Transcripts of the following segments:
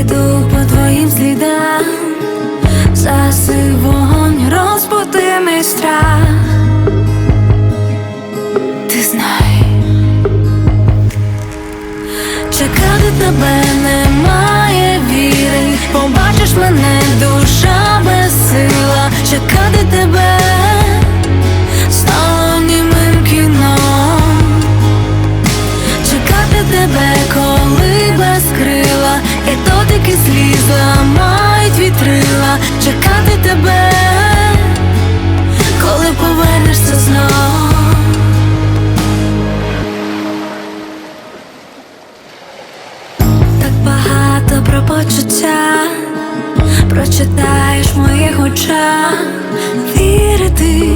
Я йду по твоїм слідам, заси вогонь, розбуди мій страх. Ти знай, чекати тебе немає віри, побачиш мене, душа безсила, чекати тебе про почуття прочитаєш в моїх очах. Вірити,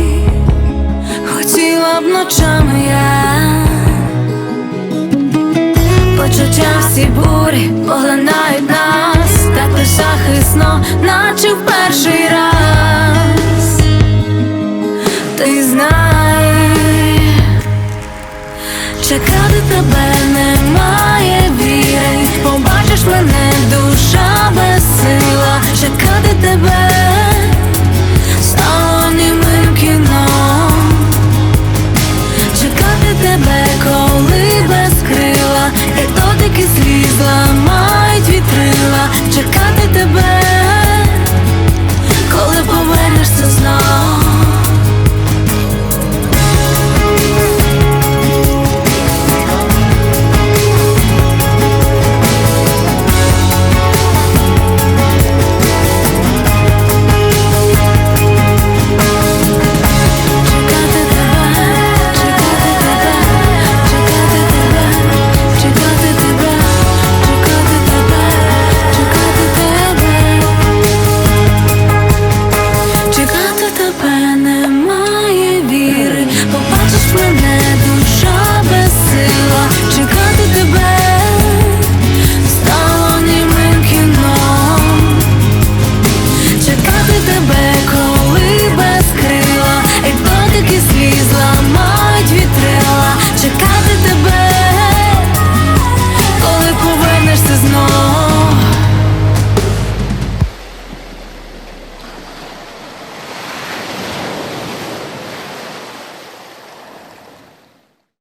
хотіла б ночами я. Почуття всі бурі поглинають нас, так лиш захисно, наче в Чекати